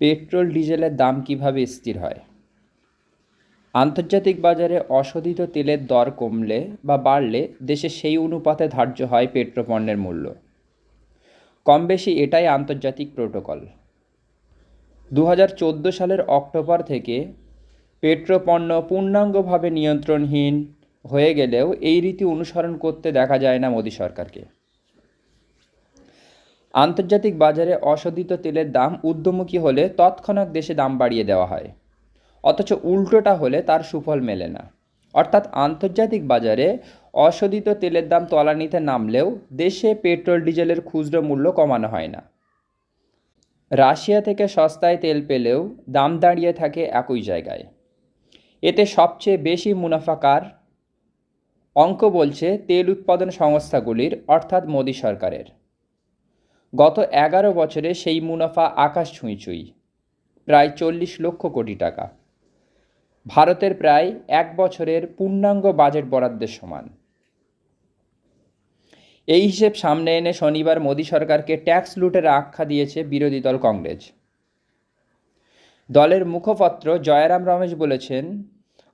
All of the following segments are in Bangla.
পেট্রোল ডিজেলের দাম কীভাবে স্থির হয়? আন্তর্জাতিক বাজারে অশোধিত তেলের দর কমলে বা বাড়লে দেশে সেই অনুপাতে ধার্য হয় পেট্রোপণ্যের মূল্য। কম বেশি এটাই আন্তর্জাতিক প্রোটোকল। দু হাজার চোদ্দ সালের অক্টোবর থেকে পেট্রোপণ্য পূর্ণাঙ্গভাবে নিয়ন্ত্রণহীন হয়ে গেলেও এই রীতি অনুসরণ করতে দেখা যায় না মোদী সরকারকে। আন্তর্জাতিক বাজারে অশোধিত তেলের দাম ঊর্ধ্বমুখী হলে তৎক্ষণাৎ দেশে দাম বাড়িয়ে দেওয়া হয়। অথচ উল্টোটা হলে তার সুফল মেলে না। অর্থাৎ আন্তর্জাতিক বাজারে অশোধিত তেলের দাম তলানিতে নামলেও দেশে পেট্রোল, ডিজেলের খুচরো মূল্য কমানো হয় না। রাশিয়া থেকে সস্তায় তেল পেলেও দাম দাঁড়িয়ে থাকে একই জায়গায়। এতে সবচেয়ে বেশি মুনাফা কার? অঙ্ক বলছে তেল উৎপাদন সংস্থাগুলির, অর্থাৎ মোদী সরকারের। গত এগারো বছরে সেই মুনাফা আকাশ ছুঁই ছুঁই, প্রায় চল্লিশ লক্ষ কোটি টাকা। ভারতের প্রায় এক বছরের পূর্ণাঙ্গ বাজেট বরাদ্দের সমান। এই হিসেব সামনে এনে শনিবার মোদী সরকারকে ট্যাক্স লুটের আখ্যা দিয়েছে বিরোধী দল কংগ্রেস। দলের মুখপাত্র জয়রাম রমেশ বলেছেন,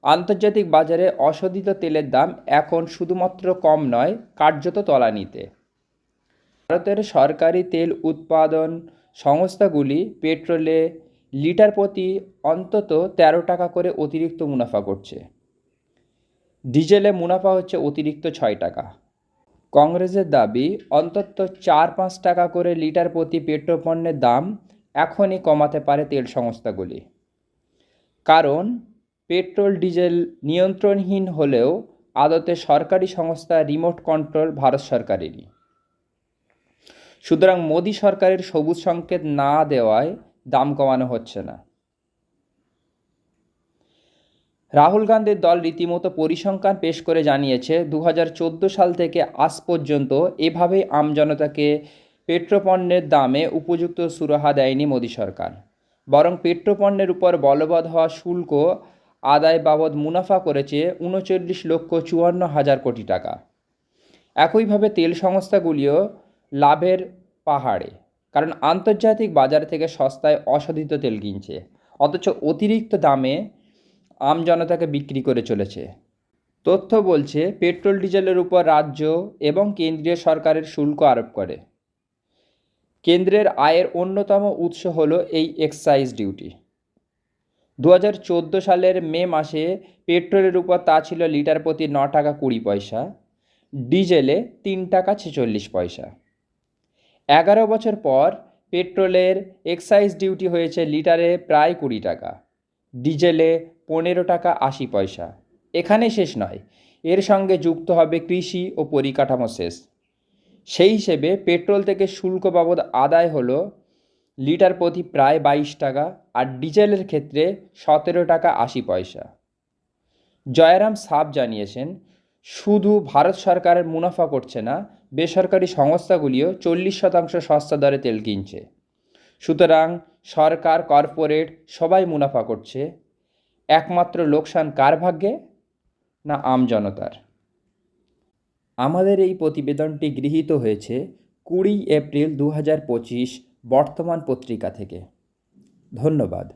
আন্তর্জাতিক বাজারে অশোধিত তেলের দাম এখন শুধুমাত্র কম নয়, কার্যত তলানিতে। ভারতের সরকারি তেল উৎপাদন সংস্থাগুলি পেট্রোলে লিটার প্রতি অন্তত তেরো টাকা করে অতিরিক্ত মুনাফা করছে। ডিজেলে মুনাফা হচ্ছে অতিরিক্ত ছয় টাকা। কংগ্রেসের দাবি, অন্তত চার পাঁচ টাকা করে লিটার প্রতি পেট্রোল পণ্যের দাম এখনই কমাতে পারে তেল সংস্থাগুলি। কারণ, পেট্রোল ডিজেল নিয়ন্ত্রণহীন হলেও আদতে সরকারি সংস্থা রিমোট কন্ট্রোল ভারত সরকারেরই। সুতরাং মোদী সরকারের সবুজ সংকেত না দেওয়ায় দাম কমানো হচ্ছে না। রাহুল গান্ধীর দল রীতিমতো পরিসংখ্যান পেশ করে জানিয়েছে দু হাজার চোদ্দ সাল থেকে আজ পর্যন্ত এভাবেই আমজনতাকে পেট্রোপণ্যের দামে উপযুক্ত সুরাহা দেয়নি মোদী সরকার। বরং পেট্রোপণ্যের উপর বলবৎ হওয়া শুল্ক আদায় বাবদ মুনাফা করেছে উনচল্লিশ লক্ষ চুয়ান্ন হাজার কোটি টাকা। একইভাবে তেল সংস্থাগুলিও লাভের পাহাড়ে। কারণ আন্তর্জাতিক বাজার থেকে সস্তায় অশোধিত তেল কিনছে। অথচ অতিরিক্ত দামে আমজনতাকে বিক্রি করে চলেছে। তথ্য বলছে, পেট্রোল, ডিজেলের উপর রাজ্য এবং কেন্দ্রীয় সরকারের শুল্ক আরোপ করে। কেন্দ্রের আয়ের অন্যতম উৎস হল এই এক্সাইজ ডিউটি। দু হাজার চোদ্দ সালের মে মাসে পেট্রোলের উপর তা ছিল লিটার প্রতি ন টাকা কুড়ি পয়সা, ডিজেলে তিন টাকা ছেচল্লিশ পয়সা। এগারো বছর পর পেট্রোলের এক্সাইজ ডিউটি হয়েছে লিটারে প্রায় কুড়ি টাকা, ডিজেলে পনেরো টাকা আশি পয়সা। এখানে শেষ নয়, এর সঙ্গে যুক্ত হবে কৃষি ও পরিকাঠামো শেষ। সেই হিসেবে পেট্রোল থেকে শুল্ক বাবদ আদায় হলো লিটার প্রতি প্রায় বাইশ টাকা আর ডিজেলের ক্ষেত্রে সতেরো টাকা আশি পয়সা। জয়রাম সাব জানিয়েছেন, শুধু ভারত সরকারের মুনাফা করছে না বেসরকারি সংস্থাগুলিও চল্লিশ শতাংশ সস্তা দরে তেল কিনছে। সুতরাং সরকার, কর্পোরেট সবাই মুনাফা করছে। একমাত্র লোকসান কার ভাগ্যে? না আমজনতার আমাদের এই প্রতিবেদনটি গৃহীত হয়েছে কুড়ি এপ্রিল দু হাজার পঁচিশ বর্তমান পত্রিকা থেকে। ধন্যবাদ।